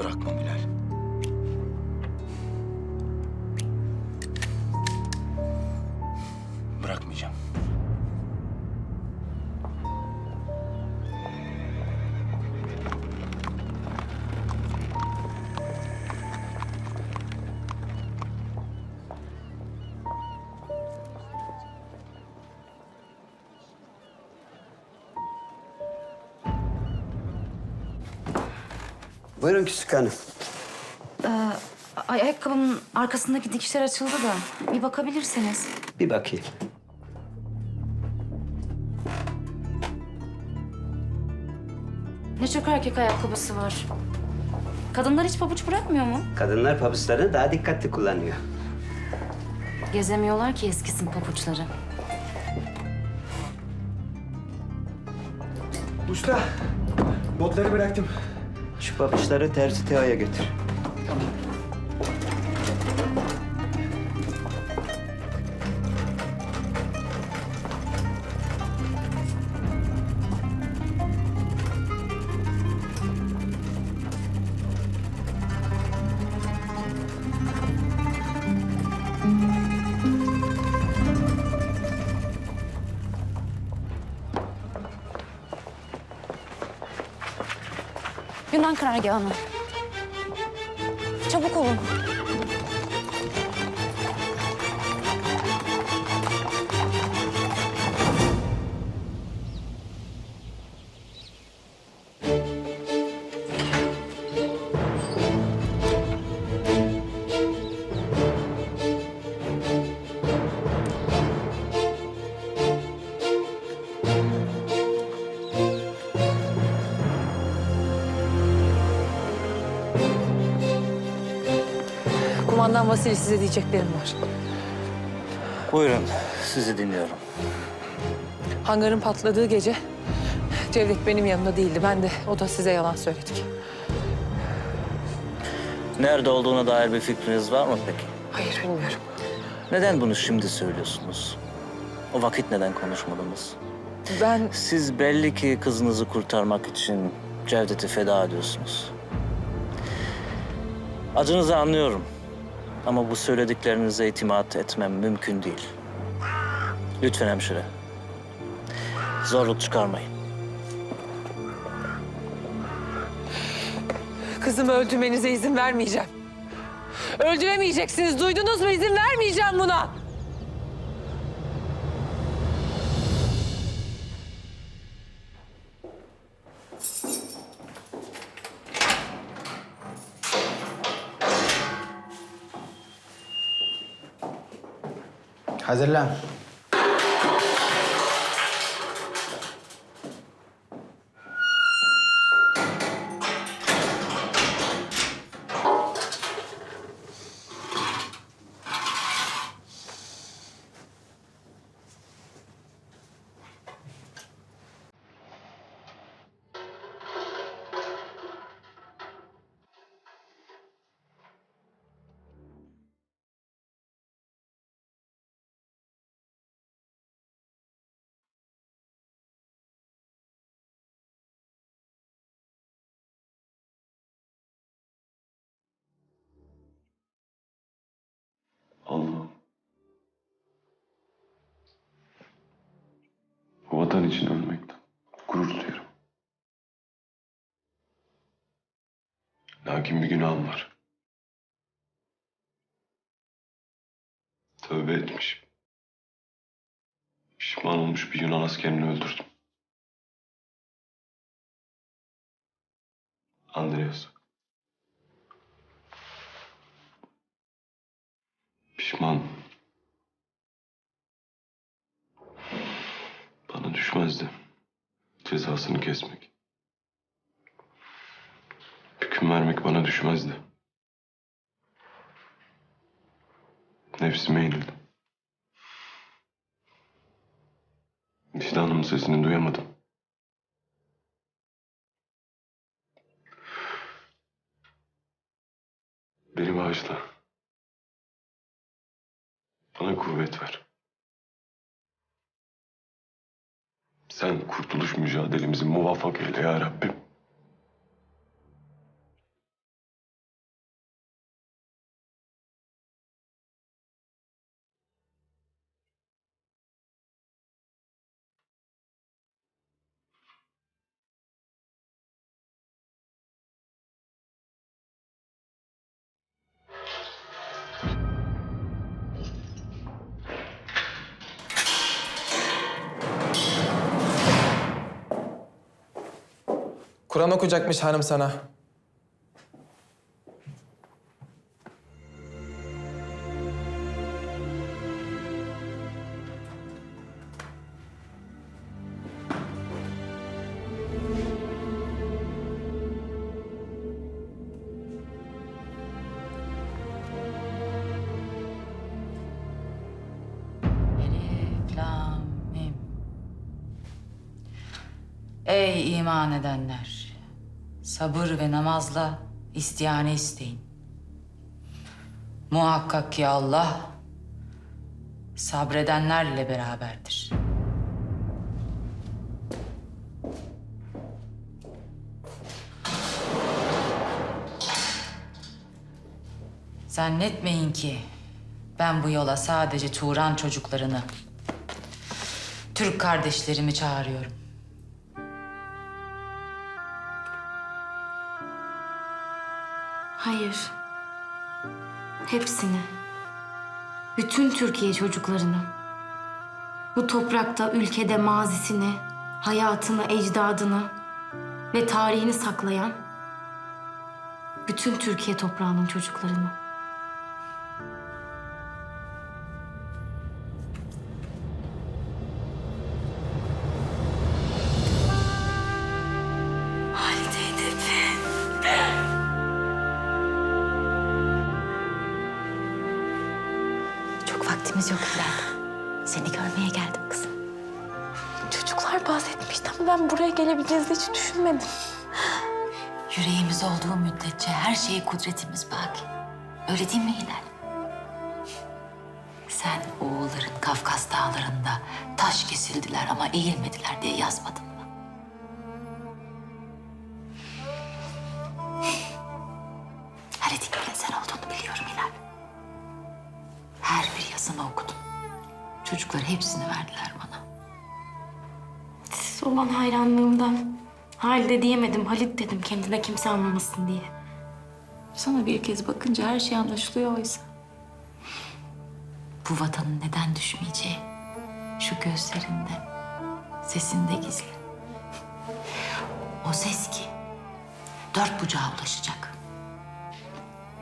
bırakmam Hilal. Buyurun küçük hanım. Ay, ayakkabımın arkasındaki dikişler açıldı da bir bakabilirseniz. Bir bakayım. Ne çok erkek ayakkabısı var. Kadınlar hiç pabuç bırakmıyor mu? Kadınlar pabuçlarını daha dikkatli kullanıyor. Gezemiyorlar ki eskisin pabuçları. Usta, botları bıraktım. Şu pabuçları terzi Teo'ya götür. Yunan karargahına. Kumandan Vasili size diyeceklerim var. Buyurun, sizi dinliyorum. Hangarın patladığı gece Cevdet benim yanımda değildi. Ben de o da size yalan söyledik. Nerede olduğuna dair bir fikriniz var mı peki? Hayır bilmiyorum. Neden bunu şimdi söylüyorsunuz? O vakit neden konuşmadınız? Ben Siz belli ki kızınızı kurtarmak için Cevdet'i feda ediyorsunuz. Acınızı anlıyorum. Ama bu söylediklerinize itimat etmem mümkün değil. Lütfen hemşire. Zorluk çıkarmayın. kızımı öldürmenize izin vermeyeceğim. Öldüremeyeceksiniz. Duydunuz mu? İzin vermeyeceğim buna. Hazırlan. İçin ölmekten gurur duyuyorum. Lakin bir günahım var. Tövbe etmişim. Pişman olmuş bir Yunan askerini öldürdüm. Andreas. Pişman. Düşmezdi. Cezasını kesmek. Hüküm vermek bana düşmezdi. Nefsime yenildim. Vicdanımın sesini duyamadım. Beni bağışla. Bana kuvvet ver. Sen kurtuluş mücadelemizi muvaffak eyle ya Rabbim. Kur'an okuyacakmış hanım sana. Ey iman edenler! Sabır ve namazla istiyane isteyin. Muhakkak ki Allah sabredenlerle beraberdir. Zannetmeyin ki ben bu yola sadece Turan çocuklarını, Türk kardeşlerimi çağırıyorum. Hayır. Hepsini. Bütün Türkiye çocuklarını. Bu toprakta, ülkede mazisini, hayatını, ecdadını ve tarihini saklayan bütün Türkiye toprağının çocuklarını. Çok vaktimiz yok Hilal. Seni görmeye geldim kızım. Çocuklar bahsetmişti ama ben buraya gelebileceğiz hiç düşünmedim. Yüreğimiz olduğu müddetçe her şeye kudretimiz baki. Öyle değil mi Hilal? Sen oğulların Kafkas dağlarında taş kesildiler ama eğilmediler diye yazmadın Yazını okudum. Çocuklar hepsini verdiler bana. Siz olan hayranlığımdan Halide diyemedim, Halit dedim kendine kimse anlamasın diye. Sana bir kez bakınca her şey anlaşılıyor oysa. Bu vatanın neden düşmeyeceği şu gözlerinde, sesinde gizli. O ses ki dört bucağa ulaşacak.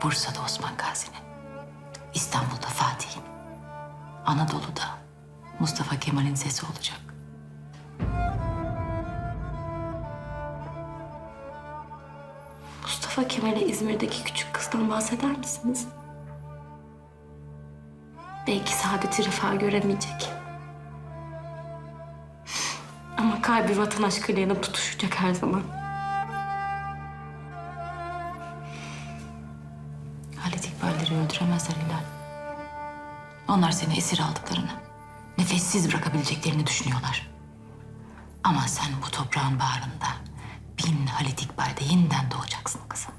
Bursa'da Osman Gazi'nin, İstanbul'da Fatih'in, Anadolu'da Mustafa Kemal'in sesi olacak. Mustafa Kemal'e İzmir'deki küçük kızdan bahseder misiniz? Belki saadeti refah göremeyecek. Ama kalbi vatan aşkıyla yanıp tutuşacak her zaman. Halit İkbal'leri öldüremezler Hilal. Onlar seni esir aldıklarını, nefessiz bırakabileceklerini düşünüyorlar. Ama sen bu toprağın bağrında bin Halit İkbal'de yeniden doğacaksın kızım.